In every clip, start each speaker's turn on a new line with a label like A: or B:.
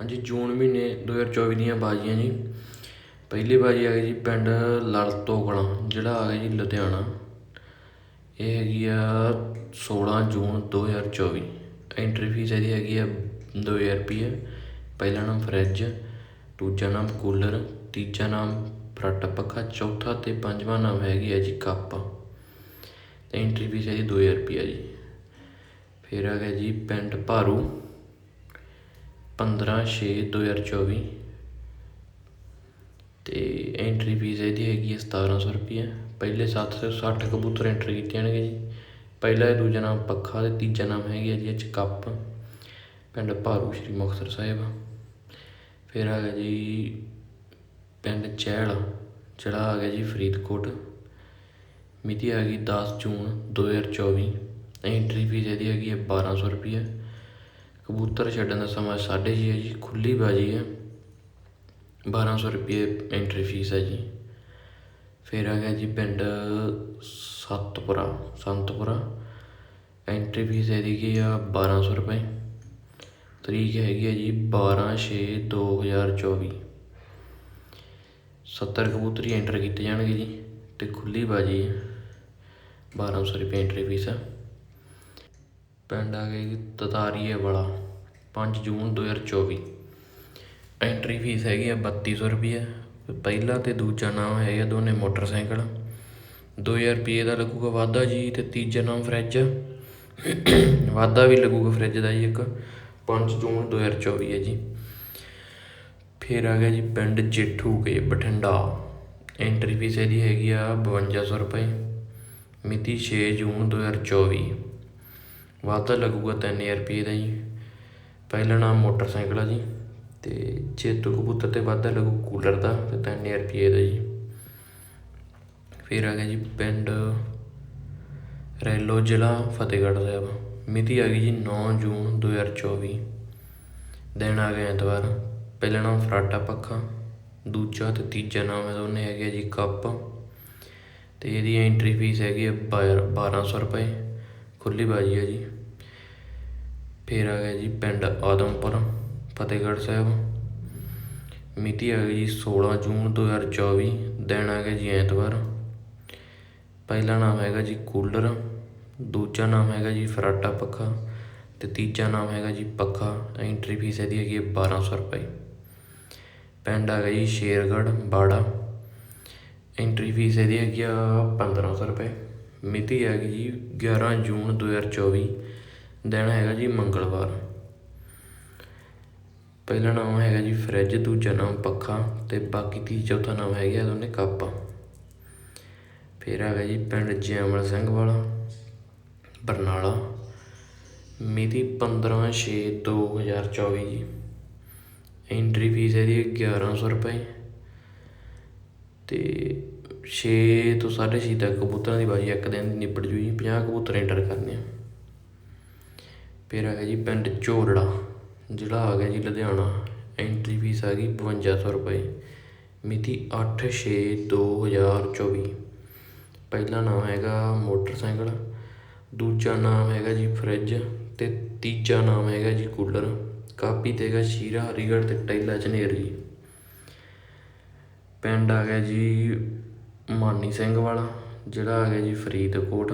A: ਹਾਂਜੀ, ਜੂਨ ਮਹੀਨੇ 2024 ਦੀਆਂ ਬਾਜ਼ੀਆਂ ਜੀ। ਪਹਿਲੀ ਬਾਜ਼ੀ ਆ ਗਈ ਜੀ ਪਿੰਡ ਲੜ ਕਲਾਂ ਜਿਹੜਾ ਆ ਗਿਆ ਜੀ ਲੁਧਿਆਣਾ। ਇਹ ਹੈਗੀ ਆ 16 ਜੂਨ 2024 ਐਂਟਰੀ ਫੀਸ ਇਹਦੀ ਹੈਗੀ ਆ ਦੋ ਹਜ਼ਾਰ ਰੁਪਈਆ। ਪਹਿਲਾ ਨਾਮ ਫਰਿੱਜ, ਦੂਜਾ ਨਾਮ ਕੂਲਰ, ਤੀਜਾ ਨਾਮ ਫਰਾਟਾ ਪੱਖਾ, ਚੌਥਾ ਤੇ ਪੰਜਵਾਂ ਨਾਮ ਹੈਗੀ ਆ ਜੀ ਕੱਪ। ਐਂਟਰੀ ਫੀਸ ਇਹਦੀ 2000 ਰੁਪਏ ਜੀ। ਫਿਰ ਆ ਗਿਆ ਜੀ ਪਿੰਡ ਭਾਰੂ। ਪੰਦਰ੍ਹਾਂ ਛੇ ਦੋ ਹਜ਼ਾਰ ਚੌਵੀ ਅਤੇ ਐਂਟਰੀ ਫੀਸ ਇਹਦੀ ਹੈਗੀ ਹੈ ਸਤਾਰ੍ਹਾਂ ਸੌ ਰੁਪਈਆ। ਪਹਿਲੇ 760 ਕਬੂਤਰ ਐਂਟਰ ਕੀਤੇ ਜਾਣਗੇ ਜੀ। ਪਹਿਲਾ ਦੂਜਾ ਨਾਮ ਪੱਖਾ ਅਤੇ ਤੀਜਾ ਨਾਮ ਹੈਗੀ ਹੈ ਜੀ, ਇਹ 'ਚ ਕੱਪ। ਪਿੰਡ ਭਾਰੂ ਸ਼੍ਰੀ ਮੁਕਤਸਰ ਸਾਹਿਬ। ਫਿਰ ਆ ਗਿਆ ਜੀ ਪਿੰਡ ਚਹਿਲ, ਜਿਹੜਾ ਆ ਗਿਆ ਜੀ ਫਰੀਦਕੋਟ। ਮਿਤੀ ਆ ਗਈ 10 ਜੂਨ 2024 ਐਂਟਰੀ ਫੀਸ ਇਹਦੀ ਹੈਗੀ ਹੈ 1200 ਰੁਪਈਆ। ਕਬੂਤਰ ਛੱਡਣ ਦਾ ਸਮਾਂ 6:30 ਹੈ ਜੀ ਖੁੱਲੀ ਬਾਜੀ ਹੈ। 1200 ਰੁਪਏ ਐਂਟਰੀ ਫੀਸ ਹੈ ਜੀ। ਫਿਰ ਆ ਗਿਆ ਜੀ ਪਿੰਡ ਸਤਪੁਰਾ, ਸੰਤਪੁਰਾ। ਐਂਟਰੀ ਫੀਸ ਇਹਦੀ ਕੀ ਆ? 1200 ਰੁਪਏ। ਤਰੀਕ ਹੈਗੀ ਹੈ ਜੀ 12 6 2024 70 ਕਬੂਤਰੀ ਐਂਟਰ ਕੀਤੇ ਜਾਣਗੇ ਜੀ ਤੇ ਖੁੱਲੀ ਬਾਜੀ ਹੈ। 1200 ਰੁਪਏ ਐਂਟਰੀ ਫੀਸ ਆ ਪਿੰਡ ਆ ਗਿਆ ਜੀ ਤਤਾਰੀਏ ਵਾਲਾ 5 ਜੂਨ 2024 ਐਂਟਰੀ ਫੀਸ ਹੈਗੀ ਆ 3200 ਰੁਪਏ ਪਹਿਲਾ ਤੇ ਦੂਜਾ ਨਾਮ ਹੈਗਾ ਦੋਨੇ ਮੋਟਰਸਾਈਕਲ। 2000 ਰੁਪਏ ਦਾ ਲੱਗੂਗਾ ਵਾਧਾ ਜੀ ਤੇ ਤੀਜਾ ਨਾਮ ਫਰਿੱਜ। ਵਾਧਾ ਵੀ ਲੱਗੂਗਾ ਫਰਿੱਜ ਦਾ ਜੀ ਇੱਕ 5 ਜੂਨ 2024 ਹੈ ਜੀ। ਫਿਰ ਆ ਗਿਆ ਜੀ ਪਿੰਡ ਜੇਠੂ ਕੇ ਬਠਿੰਡਾ। ਐਂਟਰੀ ਫੀਸ ਇਹਦੀ ਹੈਗੀ ਆ 5200 ਰੁਪਏ। ਮਿਤੀ 6 ਜੂਨ 2024 ਵਾਧਾ ਲੱਗੂਗਾ 3000 ਰੁਪਏ ਦਾ ਜੀ। ਪਹਿਲਾ ਨਾਮ ਮੋਟਰਸਾਈਕਲ ਆ ਜੀ। ਤੇ ਜੇਤੂ ਕਬੂਤਰ ਤੇ ਵਾਧਾ ਲੱਗੂ ਕੂਲਰ ਦਾ ਤੇ 3000 ਰੁਪਏ ਦਾ ਜੀ। ਫਿਰ ਆ ਗਿਆ ਜੀ ਪਿੰਡ ਰੈਲੋ ਜ਼ਿਲ੍ਹਾ ਫਤਿਹਗੜ੍ਹ ਸਾਹਿਬ। ਮਿਤੀ ਆ ਗਈ ਜੀ 9 ਜੂਨ 2024 ਦਿਨ ਆ ਗਿਆ ਐਤਵਾਰ। ਪਹਿਲਾ ਨਾਮ ਫਰਾਟਾ ਪੱਖਾ, ਦੂਜਾ ਤੇ ਤੀਜਾ ਨਾਮ ਹੈ ਦੋਨੇ ਹੈਗੇ ਜੀ ਕੱਪ। ਤੇ ਇਹਦੀ ਐਂਟਰੀ ਫੀਸ ਹੈਗੀ ਹੈ 1200 ਰੁਪਏ। ਖੁੱਲੀ ਬਾਜੀ ਹੈ ਜੀ। ਫਿਰ ਆ ਗਿਆ ਜੀ ਪਿੰਡ ਆਦਮਪੁਰ, ਫਤਿਹਗੜ੍ਹ ਸਾਹਿਬ। ਮਿਤੀ ਆ ਗਈ ਜੀ 16 ਜੂਨ 2024 ਦਿਨ ਆ ਗਿਆ ਜੀ ਐਤਵਾਰ। ਪਹਿਲਾ ਨਾਮ ਹੈਗਾ ਜੀ ਕੂਲਰ, ਦੂਜਾ ਨਾਮ ਹੈਗਾ ਜੀ ਫਰਾਟਾ ਪੱਖਾ ਤੇ ਤੀਜਾ ਨਾਮ ਹੈਗਾ ਜੀ ਪੱਖਾ ਐਂਟਰੀ ਫੀਸ ਇਹਦੀ ਹੈਗੀ ਹੈ 1200 ਰੁਪਏ। ਪਿੰਡ ਆ ਗਿਆ ਜੀ ਸ਼ੇਰਗੜ੍ਹ, ਬਾੜਾ। ਐਂਟਰੀ ਫੀਸ ਇਹਦੀ ਹੈਗੀ ਆ 1500 ਰੁਪਏ। ਮਿਤੀ ਹੈਗੀ ਜੀ 11 ਜੂਨ 2024 ਦਿਨ ਹੈਗਾ ਜੀ ਮੰਗਲਵਾਰ। ਪਹਿਲਾ ਨਾਮ ਹੈਗਾ ਜੀ ਫਰਿੱਜ, ਦੂਜਾ ਨਾਮ ਪੱਖਾ ਤੇ ਬਾਕੀ ਤੀ ਚੌਥਾ ਨਾਮ ਹੈਗਾ ਦੋਨੇ ਕੱਪ। ਫਿਰ ਹੈਗਾ ਜੀ ਪਿੰਡ ਜੈਮਲ ਸਿੰਘ ਵਾਲਾ, ਬਰਨਾਲਾ, ਮਿਤੀ 15 6 2024 ਜੀ। ਐਂਟਰੀ ਫੀਸ ਹੈ ਇਹਦੀ 1100 ਰੁਪਏ। ਤੇ 6 ਤੋਂ 6.5 ਤੱਕ ਕਬੂਤਰਾਂ ਦੀ ਬਾਜੀ ਇੱਕ ਦਿਨ ਦੀ ਨਿਬੜ ਜੂ ਜੀ 50 ਕਬੂਤਰ ਐਂਟਰ ਕਰਨੇ ਆ। ਫਿਰ ਆ ਗਿਆ ਜੀ ਪਿੰਡ ਝੋਲੜਾ ਜ਼ਿਲ੍ਹਾ ਆ ਗਿਆ ਜੀ ਲੁਧਿਆਣਾ। ਐਂਟਰੀ ਫੀਸ ਆ ਗਈ ਬਵੰਜਾ ਸੌ ਰੁਪਏ। ਮਿਤੀ 8 6 2024 ਪਹਿਲਾ ਨਾਮ ਹੈਗਾ ਮੋਟਰਸਾਈਕਲ, ਦੂਜਾ ਨਾਮ ਹੈਗਾ ਜੀ ਫਰਿੱਜ ਅਤੇ ਤੀਜਾ ਨਾਮ ਹੈਗਾ ਜੀ ਕੂਲਰ। ਕਾਪੀ ਤੇ ਹੈਗਾ ਸ਼ੀਰਾ, ਹਰੀਗੜ੍ਹ ਅਤੇ ਟੈਲਾ ਝਨੇਰ ਜੀ। ਪਿੰਡ ਆ ਗਿਆ ਜੀ ਮਾਨੀ ਸਿੰਘ ਵਾਲਾ, ਜਿਹੜਾ ਆ ਗਿਆ ਜੀ ਫਰੀਦਕੋਟ।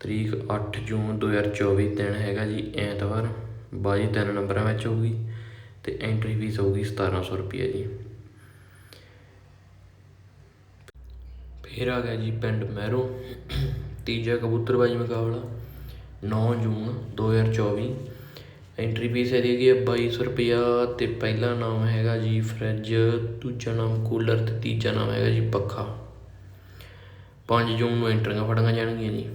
A: ਤਰੀਕ 8 ਜੂਨ 2024 ਦਿਨ ਹੈਗਾ ਜੀ ਐਤਵਾਰ। ਬਾਜੀ ਤਿੰਨ ਨੰਬਰਾਂ ਵਿੱਚ ਹੋਊਗੀ ਤੇ ਐਂਟਰੀ ਫੀਸ ਹੋਊਗੀ 1700 ਰੁਪਏ ਜੀ। ਫਿਰ ਆ ਗਿਆ ਜੀ ਪਿੰਡ ਮਹਿਰੋ। ਤੀਜਾ ਕਬੂਤਰਬਾਜੀ ਮੁਕਾਬਲਾ 9 ਜੂਨ 2024 ਐਂਟਰੀ ਫੀਸ ਇਹਦੀ ਹੈਗੀ ਹੈ 2200 ਰੁਪਿਆ ਤੇ ਪਹਿਲਾ ਨਾਮ ਹੈਗਾ ਜੀ ਫਰਿੱਜ ਦੂਜਾ ਨਾਮ ਕੂਲਰ ਤੇ ਤੀਜਾ ਨਾਮ ਹੈਗਾ ਜੀ ਪੱਖਾ। 5 ਜੂਨ ਨੂੰ ਐਂਟਰੀਆਂ ਫੜੀਆਂ ਜਾਣਗੀਆਂ ਜੀ।